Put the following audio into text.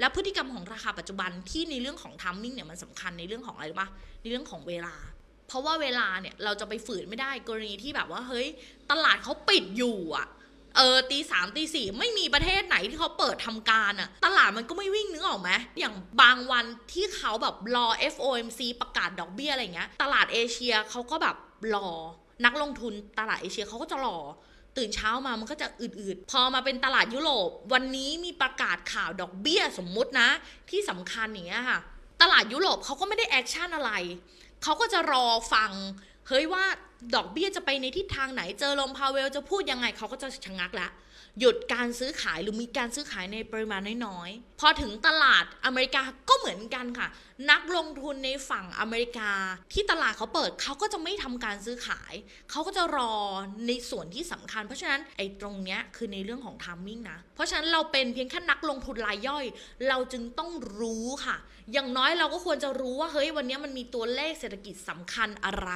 แล้วพฤติกรรมของราคาปัจจุบันที่ในเรื่องของทัมมิ่งเนี่ยมันสำคัญในเรื่องของอะไรรู้ปะในเรื่องของเวลา เพราะว่าเวลาเนี่ยเราจะไปฝืนไม่ได้กรณีที่แบบว่าเฮ้ยตลาดเขาปิดอยู่อะเออตีสามตีสี่ไม่มีประเทศไหนที่เขาเปิดทำการอะตลาดมันก็ไม่วิ่งนึกออกไหมอย่างบางวันที่เขาแบบรอ FOMC ประกาศดอกเบี้ยอะไรเงี้ย ตลาดเอเชียเขาก็แบบรอนักลงทุนตลาดเอเชียเขาก็จะรอ ตื่นเช้ามามันก็จะอืดๆ พอมาเป็นตลาดยุโรป วันนี้มีประกาศข่าวดอกเบี้ยสมมุตินะ ที่สำคัญอย่างเงี้ยค่ะ ตลาดยุโรปเขาก็ไม่ได้แอคชั่นอะไร เขาก็จะรอฟัง เฮ้ยว่าดอกเบี้ยจะไปในทิศทางไหนเจอลมพาเวลจะพูดยังไงเขาก็จะชะงักละหยุดการซื้อขายหรือมีการซื้อขายในปริมาณน้อยๆ พอถึงตลาดอเมริกาก็เหมือนกันค่ะ นักลงทุนในฝั่งอเมริกา ที่ตลาดเขาเปิดเขาก็จะไม่ทำการซื้อขาย เขาก็จะรอในส่วนที่สำคัญ เพราะฉะนั้นไอ้ตรงเนี้ยคือในเรื่องของทามมิ่งนะ เพราะฉะนั้นเราเป็นเพียงแค่นักลงทุนรายย่อย เราจึงต้องรู้ค่ะ อย่างน้อยเราก็ควรจะรู้ว่าเฮ้ยวันนี้มันมีตัวเลขเศรษฐกิจสำคัญอะไร